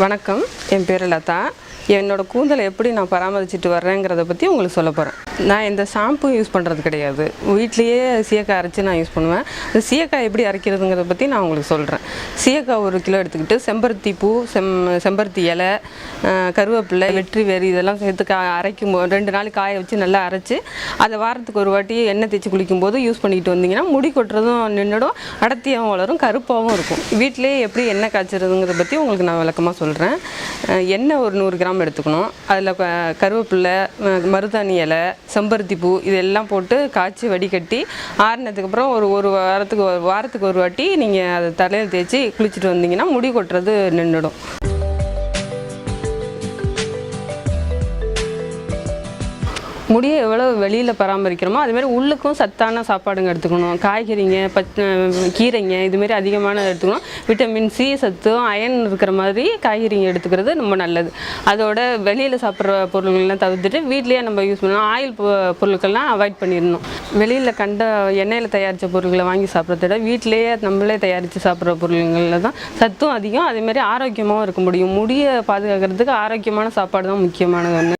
வணக்கம். என் பேர் லதா. என்னோட கூந்தலை எப்படி நான் பராமரிச்சுட்டு வர்றேங்கிறத பற்றி உங்களுக்கு சொல்ல போகிறேன் நான் இந்த ஷாம்பு யூஸ் பண்ணுறது கிடையாது. வீட்லேயே சீயக்காய் அரைச்சி நான் யூஸ் பண்ணுவேன். இந்த சீயக்காய் எப்படி அரைக்கிறதுங்கிறத பற்றி நான் உங்களுக்கு சொல்கிறேன் சீயக்காய் ஒரு கிலோ எடுத்துக்கிட்டு செம்பருத்தி பூ செம் செம்பருத்தி இலை கருவேப்பிலை வெற்றி வேறு இதெல்லாம் சேர்த்து கா அரைக்கும் போது ரெண்டு நாள் காய வச்சு நல்லா அரைச்சி அதை வாரத்துக்கு ஒரு வாட்டி எண்ணெய் தேய்ச்சி குளிக்கும்போது யூஸ் பண்ணிக்கிட்டு வந்தீங்கன்னா முடி கொட்டுறதும் நின்றுடும் அடர்த்தியாகவும் வளரும் கருப்பாகவும் இருக்கும். வீட்டிலேயே எப்படி எண்ணெய் காய்ச்சறதுங்கிறத பற்றி உங்களுக்கு நான் விளக்கமாக சொல்கிறேன் எண்ணெய் ஒரு நூறு கிராம் எடுத்துக்கணும். அதில் கருவேப்பிலை மருதாணி இலை செம்பருத்தி பூ இதெல்லாம் போட்டு காய்ச்சி வடிகட்டி ஆறினதுக்கப்புறம் ஒரு ஒரு வாரத்துக்கு ஒரு வாரத்துக்கு ஒரு வாட்டி நீங்கள் அதை தலையில் தேய்ச்சி குளிச்சுட்டு வந்தீங்கன்னா முடி கொட்டுறது நின்றுடும் முடியை எவ்வளோ வெளியில் பராமரிக்கிறோமோ அதுமாரி உள்ளுக்கும் சத்தான சாப்பாடுங்க எடுத்துக்கணும். காய்கறிங்க பச் கீரைங்க இதுமாரி அதிகமான எடுத்துக்கணும். விட்டமின் சி சத்தும் அயன் இருக்கிற மாதிரி காய்கறிங்க எடுத்துக்கிறது ரொம்ப நல்லது. அதோட வெளியில் சாப்பிட்ற பொருள்கள்லாம் தவிர்த்துட்டு வீட்லேயே நம்ம யூஸ் பண்ணணும். ஆயில் பொ- பொருட்கள்லாம் அவாய்ட் பண்ணிடணும். வெளியில் கண்ட எண்ணெயில் தயாரித்த பொருட்களை வாங்கி சாப்பிட்றத விட வீட்டிலேயே நம்மளே தயாரித்து சாப்பிட்ற பொருள்களில் தான் சத்தும் அதிகம். அதேமாரி ஆரோக்கியமாகவும் இருக்க முடியும். முடியை பாதுகாக்கிறதுக்கு ஆரோக்கியமான சாப்பாடு தான் முக்கியமானது. ஒன்று